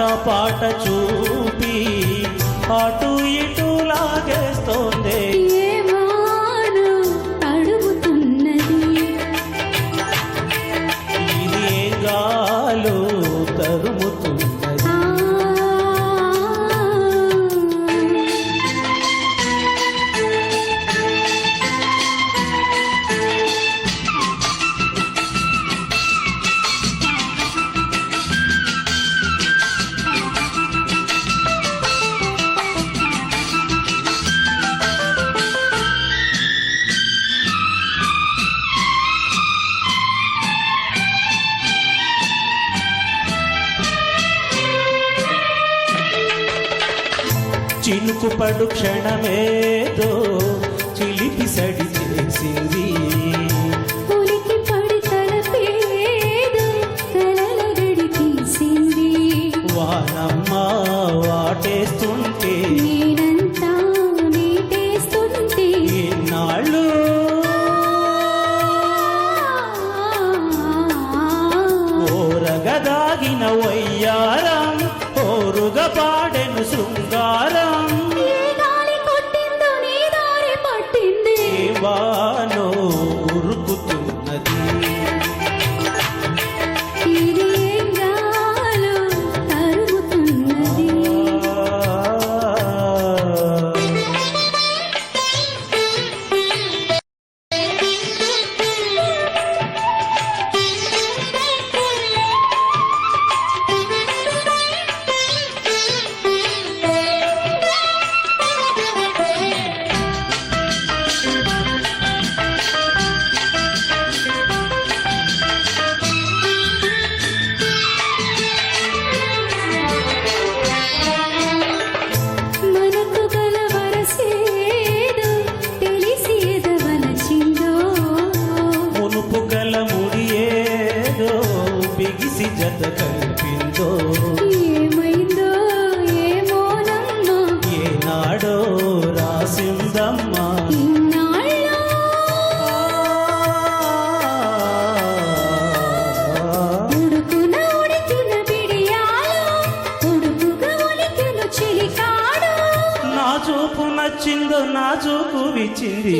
ఆటపాట చూపి అటు ఇటు లాగేస్తోంది. తరుముతుంది. చినుకు పడు క్షణమేదో చిలికి సడి చేసింది. వానమ్మ వాటేస్తున్న కలిసి జత కల్పిందో? ఏమైందో ఏమోనమ్మా ఏనాడో రాసిందమ్మా. నా చూపు నచ్చిందో నా చూపు విచ్చింది.